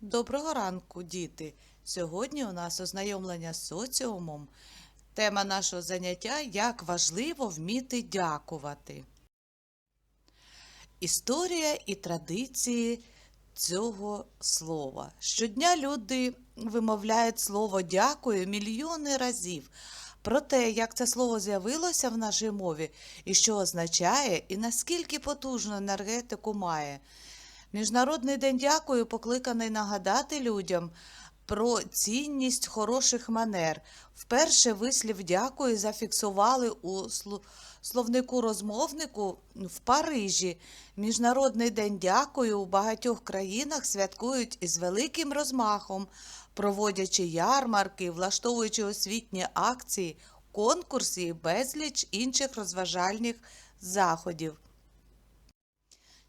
Доброго ранку, діти! Сьогодні у нас ознайомлення з соціумом. Тема нашого заняття як важливо вміти дякувати. Історія і традиції цього слова. Щодня люди вимовляють слово дякую мільйони разів. Про те, як це слово з'явилося в нашій мові і що означає, і наскільки потужну енергетику має. Міжнародний день дякую покликаний нагадати людям про цінність хороших манер. Вперше вислів дякую зафіксували у словнику розмовнику в Парижі. Міжнародний день дякую у багатьох країнах святкують із великим розмахом, проводячи ярмарки, влаштовуючи освітні акції, конкурси і безліч інших розважальних заходів.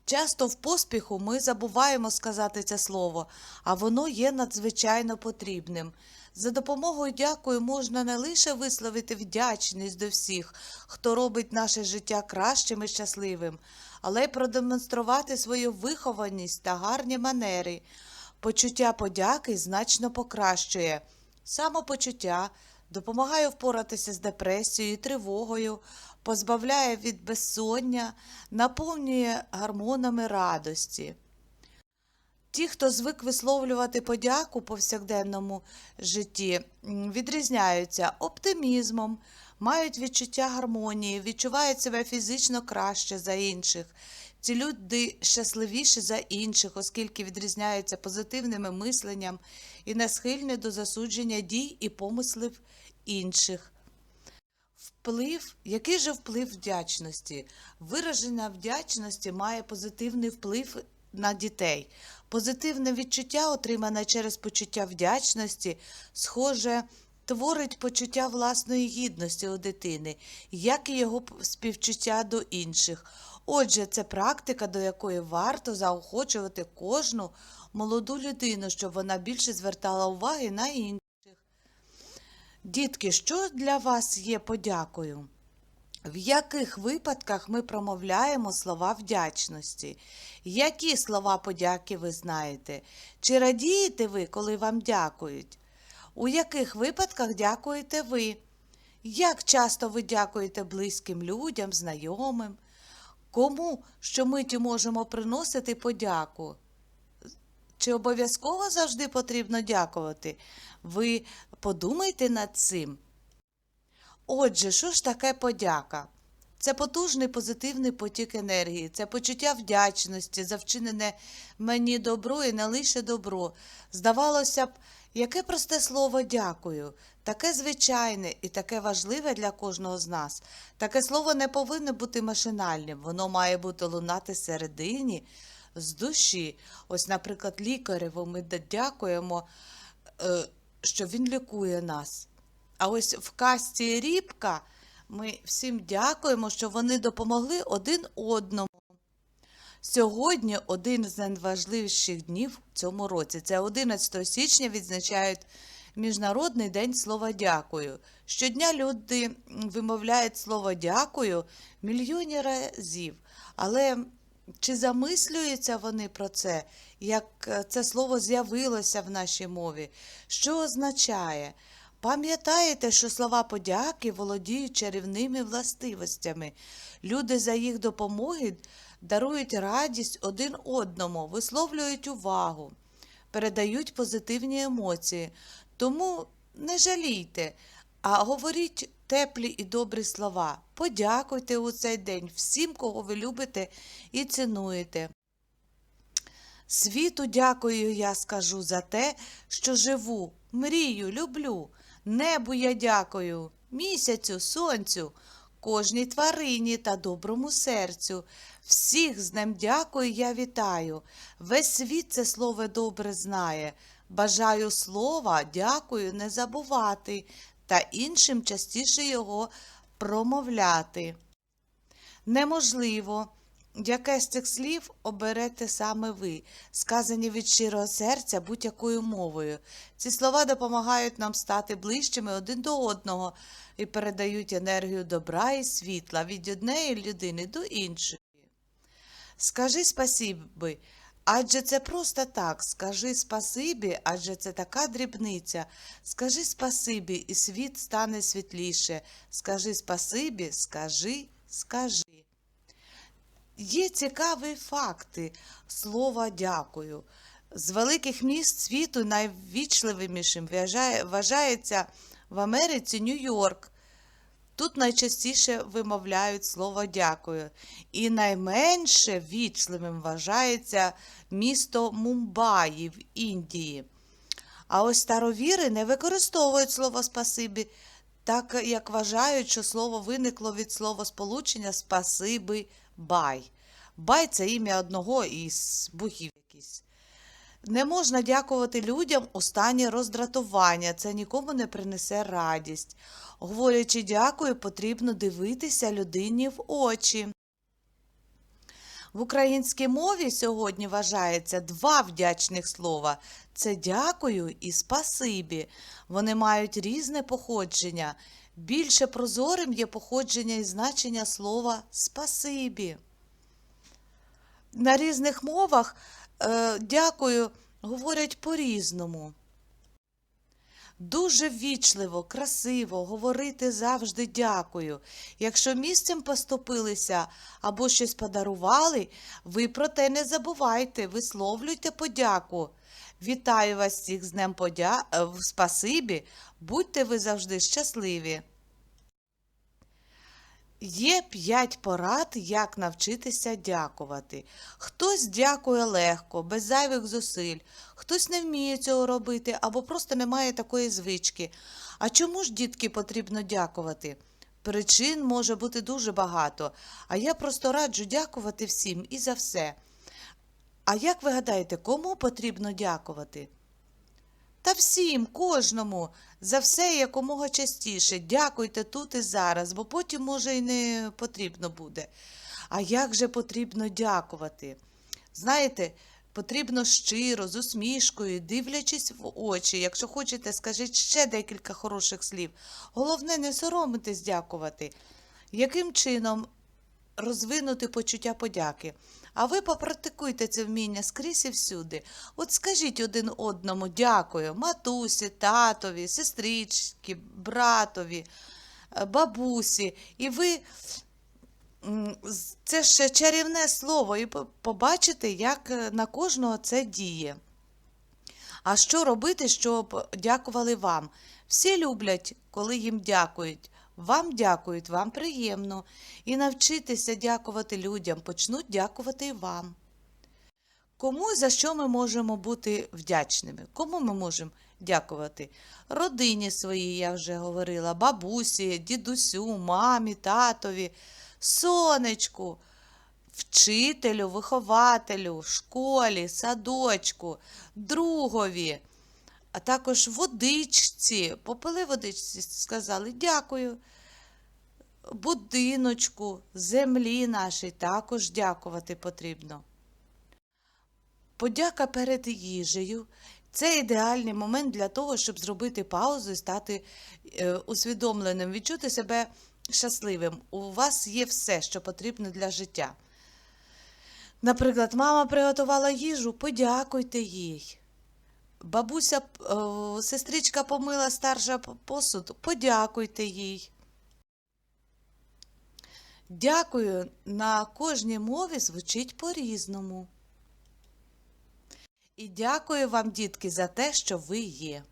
Часто в поспіху ми забуваємо сказати це слово, а воно є надзвичайно потрібним. За допомогою дякую можна не лише висловити вдячність до всіх, хто робить наше життя кращим і щасливим, але й продемонструвати свою вихованість та гарні манери. Почуття подяки значно покращує самопочуття, допомагає впоратися з депресією тривогою, позбавляє від безсоння, наповнює гормонами радості. Ті, хто звик висловлювати подяку повсякденному житті, відрізняються оптимізмом, мають відчуття гармонії, відчувають себе фізично краще за інших. Ці люди щасливіші за інших, оскільки відрізняються позитивними мисленням і не схильні до засудження дій і помислів інших. Вплив, який же вплив вдячності? Вираження вдячності має позитивний вплив на дітей. Позитивне відчуття, отримане через почуття вдячності, схоже, творить почуття власної гідності у дитини, як і його співчуття до інших. Отже, це практика, до якої варто заохочувати кожну молоду людину, щоб вона більше звертала уваги на інших. Дітки, що для вас є подякою? В яких випадках ми промовляємо слова вдячності? Які слова подяки ви знаєте? Чи радієте ви, коли вам дякують? У яких випадках дякуєте ви? Як часто ви дякуєте близьким людям, знайомим? Кому щомиті можемо приносити подяку? Чи обов'язково завжди потрібно дякувати? Ви подумайте над цим. Отже, що ж таке подяка? Це потужний позитивний потік енергії, це почуття вдячності за вчинене мені добро і не лише добро. Здавалося б, яке просте слово дякую, таке звичайне і таке важливе для кожного з нас. Таке слово не повинно бути машинальним, воно має бути лунати середині з душі. Ось, наприклад, лікареву ми дякуємо, е, що він лікує нас. А ось в касті Рібка ми всім дякуємо, що вони допомогли один одному. Сьогодні один з найважливіших днів в цьому році. Це 11 січня відзначають Міжнародний день слова дякую. Щодня люди вимовляють слово дякую мільйони разів. Але чи замислюються вони про це, як е, це слово з'явилося в нашій мові? Що означає? Пам'ятаєте, що слова подяки володіють чарівними властивостями. Люди за їх допомоги дарують радість один одному, висловлюють увагу, передають позитивні емоції. Тому не жалійте, а говоріть теплі і добрі слова. Подякуйте у цей день всім, кого ви любите і цінуєте. Світу дякую, я скажу за те, що живу, мрію, люблю. Небу я дякую, місяцю, сонцю, кожній тварині та доброму серцю. Всіх з ним дякую, я вітаю. Весь світ це слово добре знає. Бажаю слова, дякую, не забувати, та іншим частіше його промовляти. Неможливо, яке з цих слів оберете саме ви, сказані від щирого серця будь-якою мовою. Ці слова допомагають нам стати ближчими один до одного і передають енергію добра і світла від однієї людини до іншої. Скажи спасіби, Адже це просто так. Скажи спасибі, адже це така дрібниця. Скажи спасибі, і світ стане світліше. Скажи спасибі, скажи, скажи. Є цікаві факти слова дякую. З великих міст світу найвічливішим вважається в Америці Нью-Йорк. Тут найчастіше вимовляють слово дякую. І найменше вічливим вважається місто Мумбаї в Індії. А ось старовіри не використовують слово спасибі, так як вважають, що слово виникло від слова сполучення спасиби бай. Бай це ім'я одного із богів якийсь. Не можна дякувати людям у стані роздратування, це нікому не принесе радість. Говорячи дякую, потрібно дивитися людині в очі. В українській мові сьогодні вважається два вдячних слова це дякую і спасибі. Вони мають різне походження. Більше прозорим є походження і значення слова спасибі. На різних мовах е, дякую говорять по-різному. Дуже ввічливо, красиво говорити завжди дякую. Якщо місцем поступилися або щось подарували, ви про те не забувайте, висловлюйте подяку. Вітаю вас всіх з Днем подя... е, спасибі, будьте ви завжди щасливі. Є п'ять порад, як навчитися дякувати. Хтось дякує легко, без зайвих зусиль, хтось не вміє цього робити або просто не має такої звички. А чому ж, дітки, потрібно дякувати? Причин може бути дуже багато, а я просто раджу дякувати всім і за все. А як ви гадаєте, кому потрібно дякувати? Та всім, кожному, за все якомога частіше. Дякуйте тут і зараз, бо потім, може, і не потрібно буде. А як же потрібно дякувати? Знаєте, потрібно щиро, з усмішкою, дивлячись в очі. Якщо хочете, скажіть ще декілька хороших слів. Головне, не соромитись дякувати. Яким чином розвинути почуття подяки. А ви попрактикуйте це вміння скрізь і всюди. От скажіть один одному дякую матусі, татові, сестричці, братові, е, бабусі. І ви це ще чарівне слово, і побачите, як е, на кожного це діє. А що робити, щоб дякували вам? Всі люблять, коли їм дякують. Вам дякують, вам приємно. І навчитися дякувати людям, почнуть дякувати і вам. Кому за що ми можемо бути вдячними? Кому ми можемо дякувати? Родині своїй, я вже говорила, бабусі, дідусю, мамі, татові, сонечку, вчителю, вихователю, школі, садочку, другові, а також водичці. Попили водичці, сказали дякую. Будиночку, землі нашій також дякувати потрібно. Подяка перед їжею це ідеальний момент для того, щоб зробити паузу і стати е, усвідомленим, відчути себе щасливим. У вас є все, що потрібно для життя. Наприклад, мама приготувала їжу, подякуйте їй. Бабуся, е, сестричка помила старша посуд, подякуйте їй. Дякую на кожній мові звучить по-різному. І дякую вам, дітки, за те, що ви є.